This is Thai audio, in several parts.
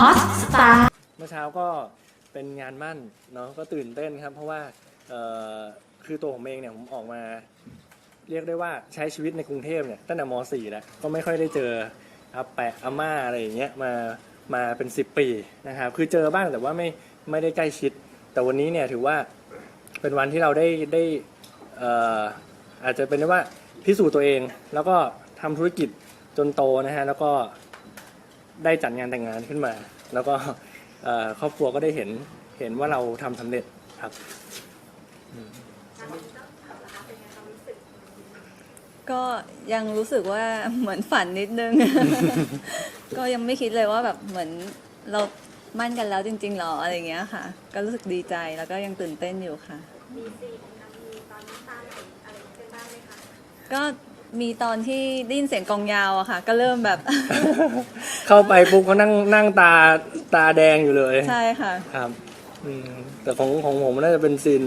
Hot Star เมื่อเช้าก็เป็นงานมั่นเนาะก็ตื่นเต้นครับ เพราะว่าเอ่อคือตัวผมเองเนี่ยผมออกมา เรียกได้ว่าใช้ชีวิตในกรุงเทพเนี่ยตั้งแต่ม .4 แล้วก็ไม่ค่อยได้เจออาแปะอาม่าอะไรอย่างเงี้ยมามาเป็น 10 ปีนะครับคือเจอบ้างแต่ว่าไม่ไม่ได้ใกล้ชิด แต่วันนี้เนี่ยถือว่าเป็นวันที่เราได้ได้เอ่ออาจจะเป็นได้ว่าพิสูจน์ตัวเอง แล้วก็ทำธุรกิจจนโตนะฮะแล้วก็ ได้จัดงานแต่งงานขึ้นมา แล้วก็ครอบครัวก็ได้เห็นเห็นว่าเราทำสำเร็จครับก็ยังรู้สึกว่าเหมือนฝันนิดนึง ก็ยังไม่คิดเลยว่าแบบเหมือนเรามั่นกันแล้วจริงๆหรออะไรเงี้ยค่ะ ก็รู้สึกดีใจแล้วก็ยังตื่นเต้นอยู่ค่ะ มีซีนมีตอนน้ำตาไหลอะไรกันบ้างไหมคะ ก็มีตอนที่ได้นเสียงกองยาวอะค่ะ ก็เริ่มแบบ เข้าไปปุ๊บเขานั่งนั่งตาตาแดงอยู่เลยใช่ค่ะ ครับอืมแต่ของของผมน่าจะเป็นซีน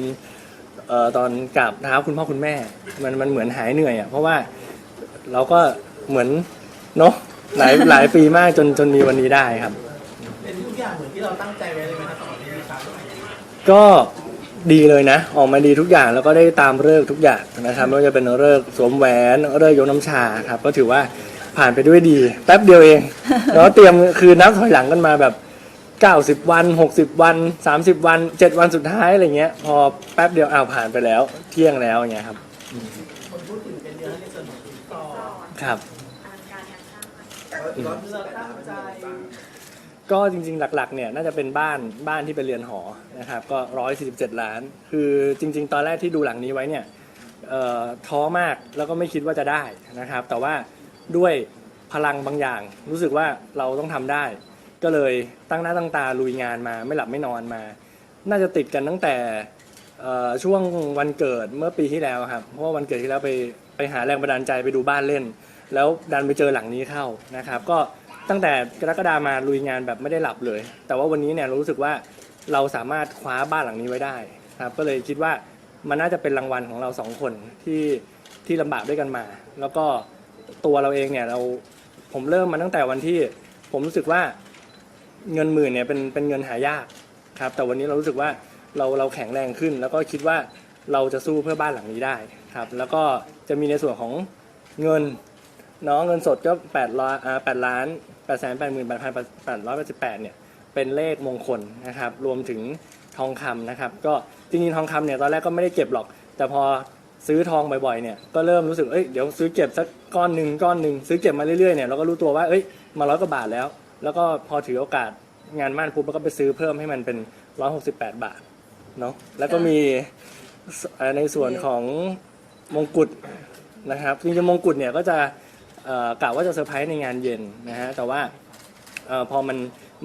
เอ่อตอนกราบเท้าคุณพ่อคุณแม่ มันมันเหมือนหายเหนื่อยอะเพราะว่าเราก็เหมือนเนาะหลายหลายปีมากจนจนมีวันนี้ได้ครับ เป็นทุกอย่างเหมือนที่เราตั้งใจไว้เลยไหมครับสำหรับที่ครับก็ดีเลยนะ ออกมาดีทุกอย่างแล้วก็ได้ตามเลิกษ์ทุกอย่างนะครับไม่ว่าจะเป็นเลิกษ์สวมแหวนเลิกษ์ยกน้ำชาครับ ก็ถือว่า ผ่านไปด้วยดีแป๊บเดียวเองแล้วเตรียมคือนับถอยหลังกันมาแบบ90วัน60วัน30วัน7วันสุดท้ายอะไรเงี้ย พอแป๊บเดียวอ้าวผ่านไปแล้ว เที่ยงแล้วอย่างเงี้ยครับคนพูดถึงเป็นเยอะในส่วนของสินสอดครับอลังการงานสร้างมากเราเลือกตั้งใจก็จริงๆหลักๆเนี่ยน่าจะเป็นบ้านบ้านที่เป็นเรือนหอนะครับก็147ล้าน คือจริง ๆ ตอนแรกที่ดูหลังนี้ไว้เนี่ยเอ่อท้อมากแล้วก็ไม่คิดว่าจะได้นะครับ แต่ว่า ด้วยพลังบางอย่าง รู้สึกว่าเราต้องทำได้ ก็เลยตั้งหน้าตั้งตาลุยงานมา ไม่หลับไม่นอนมา น่าจะติดกันตั้งแต่เอ่อช่วงวันเกิดเมื่อปีที่แล้วครับเพราะว่าวันเกิดที่แล้วไปไปหาแรงบันดาลใจไปดูบ้านเล่น แล้วดันไปเจอหลังนี้เข้านะครับ ก็ตั้งแต่กรกฎามาลุยงานแบบไม่ได้หลับเลย แต่ว่าวันนี้เนี่ยเรารู้สึกว่าเราสามารถคว้าบ้านหลังนี้ไว้ได้ครับก็เลยคิดว่ามันน่าจะเป็นรางวัลของเราสองคนที่ที่ลำบากด้วยกันมา แล้วก็ ตัวเราเองเนี่ยเราผมเริ่มมาตั้งแต่วันที่ผมรู้สึกว่าเงินหมื่นเนี่ยเป็นเป็นเงินหายากครับ แต่วันนี้เรารู้สึกว่าเราเราแข็งแรงขึ้น แล้วก็คิดว่าเราจะสู้เพื่อบ้านหลังนี้ได้ครับ แล้วก็จะมีในส่วนของเงินเนาะเงินสดก็แปดร้อยอ่าแปดล้านแปดแสนแปดหมื่นแปดพันแปดร้อยแปดสิบแปดเนี่ยเป็นเลขมงคลนะครับ รวมถึงทองคำนะครับ ก็จริงๆทองคำเนี่ยตอนแรกก็ไม่ได้เก็บหรอก แต่พอ ซื้อทองบ่อยๆเนี่ยก็เริ่มรู้สึกเอ้ยเดี๋ยวซื้อเก็บสักก้อนหนึ่งก้อนหนึ่งซื้อเก็บมาเรื่อยๆเนี่ยเราก็รู้ตัวว่าเอ้ยมาร้อยกว่าบาทแล้ว แล้วก็พอถือโอกาสงานมั่นปุ๊บแล้วก็ไปซื้อเพิ่มให้มันเป็นร้อยหกสิบแปดบาทเนาะแล้วก็มีในส่วนของมงกุฎนะครับจริงๆมงกุฎเนี่ยก็จะกะว่าจะเซอร์ไพรส์ในงานเย็นนะฮะแต่ว่าอพอมัน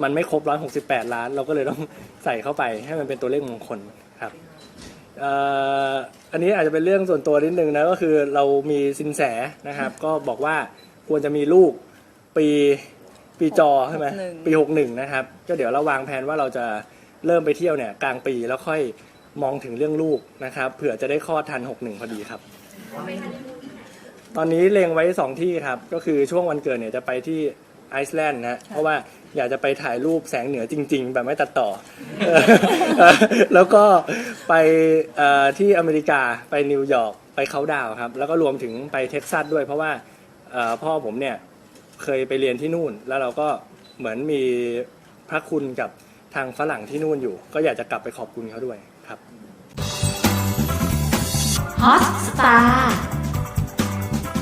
มันไม่ครบ 168 ล้าน เราก็เลยต้องใส่เข้าไปให้มันเป็นตัวเลขมงคลครับ อ่ออันนี้อาจจะเป็นเรื่องส่วนตัวนิดนึงนะก็คือเรามีสินแสนะครับ ก็บอกว่าควรจะมีลูกปีปีจอใช่ไหม61 ปี61นะครับ ก็เดี๋ยวเราวางแผนว่าเราจะเริ่มไปเที่ยวเนี่ยกลางปีแล้วค่อยมองถึงเรื่องลูกนะครับเผื่อจะได้คลอดทัน61พอดีครับ ตอนนี้เล็งไว้สองที่ครับ ก็คือช่วงวันเกิดเนี่ยจะไปที่ไอซ์แลนด์นะเพราะว่า อยากจะไปถ่ายรูปแสงเหนือจริง ๆ แบบไม่ตัดต่อ แล้วก็ไปที่อเมริกาไปนิวยอร์กไปเขาน์ดาวครับ แล้วก็รวมถึงไปเท็กซัสด้วยเพราะว่าพ่อผมเนี่ยเคยไปเรียนที่นู่น แล้วเราก็เหมือนมีพระคุณกับทางฝรั่งที่นู่นอยู่ ก็อยากจะกลับไปขอบคุณเขาด้วยครับ Hot Star